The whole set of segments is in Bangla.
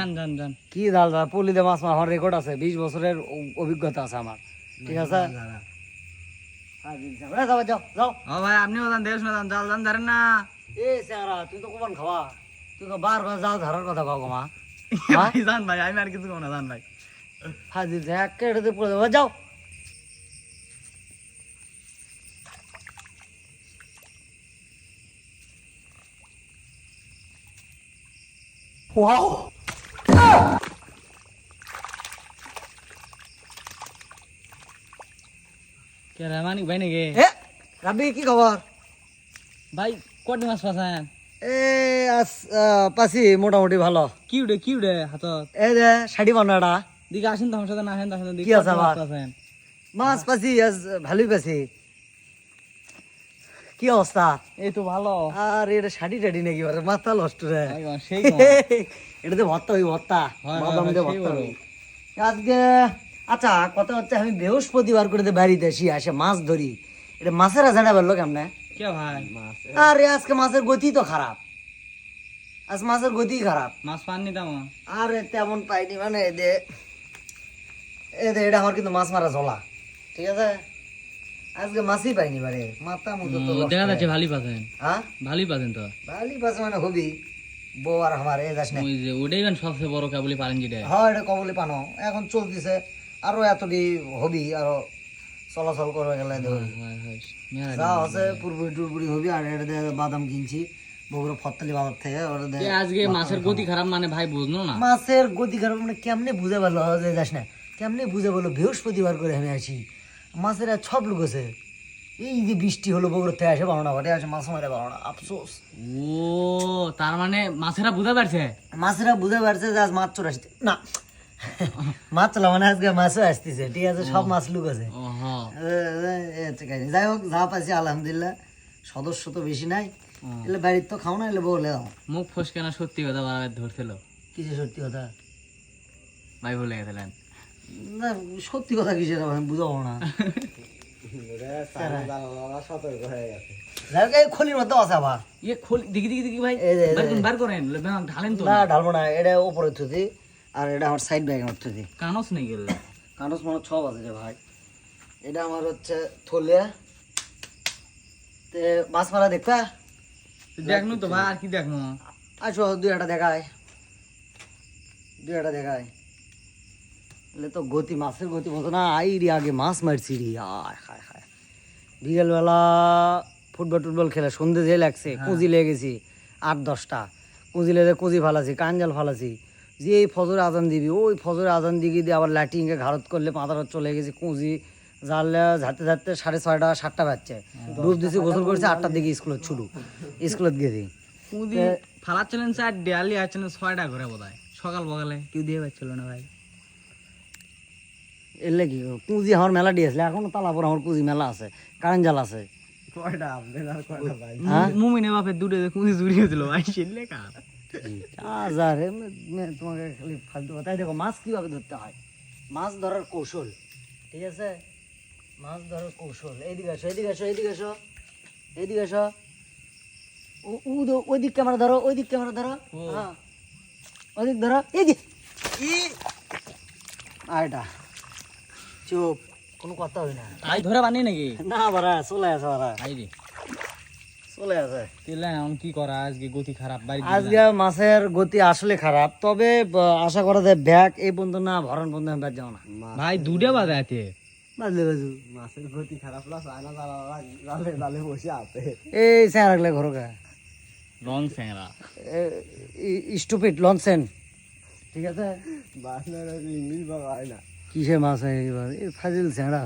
যান যান যান কি জাল জাল পলিতে মাছ মারা আমার রেকর্ড আছে বিশ বছরের অ- অভিজ্ঞতা আছে আমার ঠিক আছে হাজির সাহেব, এই যাও যাও যাও ও ভাই আপনিও যান দেখে শুনে যান জাল যান ধরেন না এ স্যাংরা তুই তো কমান খাওয়া তুই তো বার বার জাল ধরার কথা কাও মা ভাই যান ভাই আমি আর কিছু কম না যান ভাই হাজির সাহেব একেবারে পড়ে যাবো যাও ওয়াও কে রে ভাই নাকি? এ রাবি কি খবর? ভাই কটি মাছ পাচ্ছেন এ আস পাছি মোটামুটি ভালো। কি উঠে কি উঠে হাতত? এই যে শাড়ি বানাটা দিকে আসেন তো আমার সাথে না আসেন তো আসেন কি আছে মাছ পাছি আজ ভালোই পাছি কি অবস্থা? এই তো ভালো। আর এটা শাড়ি টাড়ি নাকি? বারে মাথা নষ্ট রে। এটা তো ভর্তা হই ভর্তা। বাদাম দিয়ে ভর্তা আজকে আচ্ছা কথা হচ্ছে আমি বৃহস্পতিবার করে তো বাড়িতে আসি আসে মাছ ধরি। এটা মাছের জানা বলল কেমনে? কে ভাই? আরে আজকে মাছের গতি তো খারাপ। আজ মাছের গতি খারাপ। মাছ পাননি তেমন? আরে তেমন পাইনি মানে এদে এদে এটা আমার কিন্তু মাছ মারা ঝোলা। ঠিক আছে? আজকে মাছই পাইনি বারে মাথা মতো তো দেখা যাচ্ছে ভালোই পাচ্ছেন হ্যাঁ? ভালোই পাচ্ছেন তো। ভালোই পাচ্ছে মানে হবি। বউ আর আমার এ যাস না। ওই যে ওটাই গান সবচেয়ে বড় পারেন যেটা। হ্যাঁ এটা কবলে পানো। এখন চলতেছে। আরও এতটি হবি আরও চলাচল করে গেলে হয় হয় মেলা যা আছে পুরপুরি টুরপুরি হবি আর এটা বাদাম কিনছি। বগুড়া বাজার থেকে ওটা আজকে মাছের গতি খারাপ মানে ভাই বুঝলো না? মাছের গতি খারাপ মানে কেমনে বুঝে যে যাস না। কেমনে বুঝে বলল বৃহস্পতিবার করে আমি আসি। মাছের সব লোক আছে। এই যে বৃষ্টি হলো বগুড়া থেকে আসে বারোটা ঘটে আসে মাছ মারে বারোটা আফসোস। ও তার মানে মাছেরা বুঝতে পারছে? মাছেরা বুঝে পারছে যে আজ মাছ চোর আসতে না মাছ চলা মানে আজকে মাছও আসতেছে ঠিক আছে? সব মাছ লুক আছে। ও এ, এ, এ, ঠিক আছে। যাই হোক যা পাইছি আলহামদুলিল্লাহ। সদস্য তো বেশি নাই। এলে বাড়ির তো খাও না এলে বলে দাও মুখ ফসকে না সত্যি কথা বারবার ধরছিল। কিছু সত্যি কথা? ভাই বলে গেছিলেন। না সত্যি কথা কিসের আমি বুঝাবো না। হোক, এই খলির মধ্যে আছে আবার। ইয়ে খোল ভাই বার। করুন, ঢালেন তো। না ঢালবো না এটা উপরে থুতি আর এটা আমার সাইড ব্যাগ আমার থুতি কানস নেই গেল। কানস মানে ছ বাজে রে ভাই। এটা আমার হচ্ছে তে মাছ মারা দেখনু তো ভাই আর কি দেখনু? আসো দুই একটা দেখায়। দুই একটা দেখায়। এলে তো গতি মাছের গতি মতো না আই রে আগে মাছ মারছি রে আয় হায় হায়। বিকেলবেলা ফুটবল টুটবল খেলে সন্ধে যে লাগছে কুঁজি লেগেছি আট দশটা। কুঁজি লেগে কুঁজি ফালাছি কাঞ্জাল ফালাছি। যে এই ফজরে আজান দিবি ওই ফজরে আজান দিকে দিয়ে আবার লাইটিংয়ে ঘাড়ত করলে পাতারত চলে গেছি কুঁজি। জানলে ঝাড়তে ঝাড়তে সাড়ে ছয়টা সাতটা বাজছে। ডুব দিছি গোসল করছে আটটার দিকে স্কুলত ছুটু। স্কুলত গেছি কুদি ফালাচ্ছিলেন স্যার দেয়ালি আসছিলেন ছয়টা ঘরে বোধ হয় সকাল। বকালে কেউ দিয়ে পাচ্ছিল না ভাই। এলে কি? পুঁজি আমার মেলা দিয়েছিল এখনও তালাপুর আমার পুঁজি মেলা আছে কারেন্ট জাল আছে। হ্যাঁ? মুমিনে বাপের দুটো কুদি চুরি হয়েছিল ভাই সেলে হাজার মে- তোমাকে খালি ফালতু কথা। দেখো মাছ কীভাবে ধরতে হয়? মাছ ধরার কৌশল ঠিক আছে? মাছ ধরার কৌশল। এইদিকে আসো এইদিকে আসো এইদিকে আসো এইদিকে আসো। ও- ওই দিক ক্যামেরা ধরো ওই দিক ক্যামেরা ধরো। হ্যাঁ। ওই দিক ধরো এই আয়টা চুপ। কোনো কথা হই না। আই। ধরে বানি নাকি? না বারা চলে আছে বারা আই রে চলে তেলে এখন কি করা? আজকে গতি খারাপ বাড়ি আজকে মাছের গতি আসলে খারাপ তবে আশা করা যায় ব্যাগ এই পর্যন্ত না ভরণ আমি ব্যাগ যাব না। ভাই দুটা বাজে আছে বাজলে বাজু। মাছের গতি খারাপ লাস আয়না জালে জালে বসে আছে। এই রাখলে স্যাংরা। স্টুপিড ঠিক আছে? বাসনের ইংলিশ বাবা হয় না। কিসে মাছ হয়ে ফাজিল স্যাঁড়া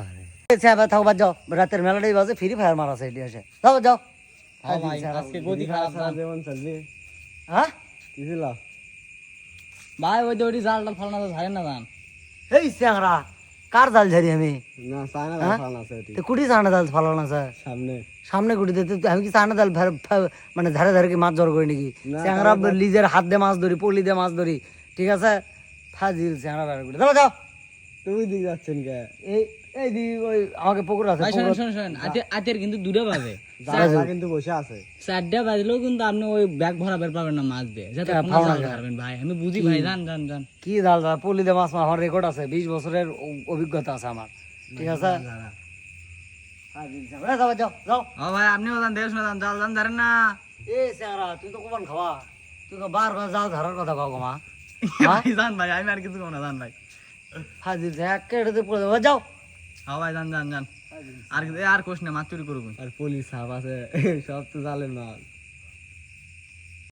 স্যাঁ থাকো বাদ যাও। রাতের মেলাটাই বাজে ফ্রি ফায়ার মারা সাইডে আসে যাও। যাও হ্যাঁ ভাই চলবে হ্যাঁ? ওই জাল টাল ফালনা তো ঝাড়েন না যান এই স্যাংরা কার জাল ঝাড়ি আমি? না হ্যাঁ? কুটি চানা জাল ফালানো স্যার সামনে। সামনে দিতে আমি কি চানা জাল মানে ধারে ধারে কি মাছ জড় করি নাকি? চ্যাংরা লিজের হাত দিয়ে মাছ ধরি পলি দিয়ে মাছ ধরি ঠিক আছে? ফাজিল চ্যাংরা গুটি যাও যাও। তুমি দিক যাচ্ছেন কে? এই এই দি ওই আমাকে পুকুর আছে ভাই শোনেন শোনেন শোনেন। আতের কিন্তু দুটো বাজে। যারা কিন্তু বসে আছে। চারটা বাজলেও কিন্তু আপনি ওই ব্যাগ ভরা বের পাবেন না মাছ দিয়ে। যাতে হ্যাঁ। পারবেন ভাই। আমি বুঝি ভাই। জান জান জান কি জাল জাল পলিতে মাছ রেকর্ড আছে। বিশ বছরের অভিজ্ঞতা আছে আমার। ঠিক আছে? হ্যাঁ, যাও। যাও, ভাই আপনিও জান জান জাল জান ধরেন না। এ স্যারা তুই তো কমান খাওয়া। তুই তো বারবার জাল ধরার কথা কও গো মা। জান ভাই। আমি আর কিছু কম না জান ভাই। হাজির এক কেটে পড়ে দেবো যাও। হ্যাঁ ভাই যান যান জান আর আর কোশ না মাছ চুরি করুন আর পুলিশ সাপ আছে সব তো জালের মাল।